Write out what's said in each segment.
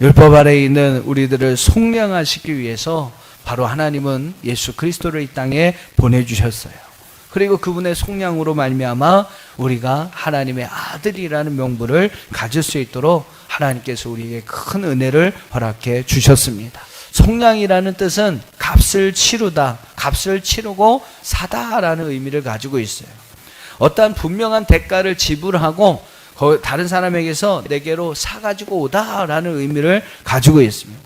율법 아래에 있는 우리들을 속량하시기 위해서 바로 하나님은 예수 그리스도를 이 땅에 보내주셨어요. 그리고 그분의 속량으로 말미암아 우리가 하나님의 아들이라는 명분을 가질 수 있도록 하나님께서 우리에게 큰 은혜를 허락해 주셨습니다. 속량이라는 뜻은 값을 치르다, 값을 치르고 사다라는 의미를 가지고 있어요. 어떠한 분명한 대가를 지불하고 거- 다른 사람에게서 내게로 사가지고 오다라는 의미를 가지고 있습니다.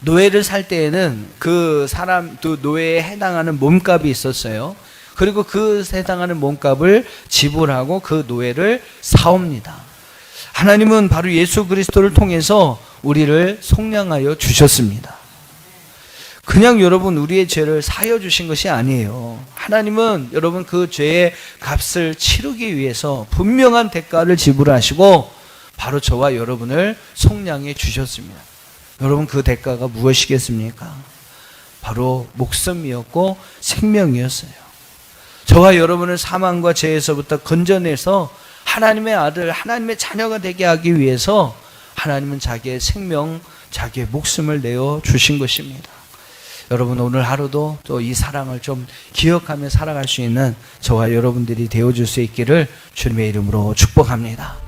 노예를 살 때에는 그 사람, 또 노예에 해당하는 몸값이 있었어요. 그리고 그 해당하는 몸값을 지불하고 그 노예를 사옵니다. 하나님은 바로 예수 그리스도를 통해서 우리를 속량하여 주셨습니다. 그냥 여러분 우리의 죄를 사여 주신 것이 아니에요. 하나님은 여러분 그 죄의 값을 치르기 위해서 분명한 대가를 지불하시고 바로 저와 여러분을 속량해 주셨습니다. 여러분 그 대가가 무엇이겠습니까? 바로 목숨이었고 생명이었어요. 저와 여러분을 사망과 죄에서부터 건져내서 하나님의 아들, 하나님의 자녀가 되게 하기 위해서 하나님은 자기의 생명, 자기의 목숨을 내어 주신 것입니다. 여러분 오늘 하루도 또 이 사랑을 좀 기억하며 살아갈 수 있는 저와 여러분들이 되어줄 수 있기를 주님의 이름으로 축복합니다.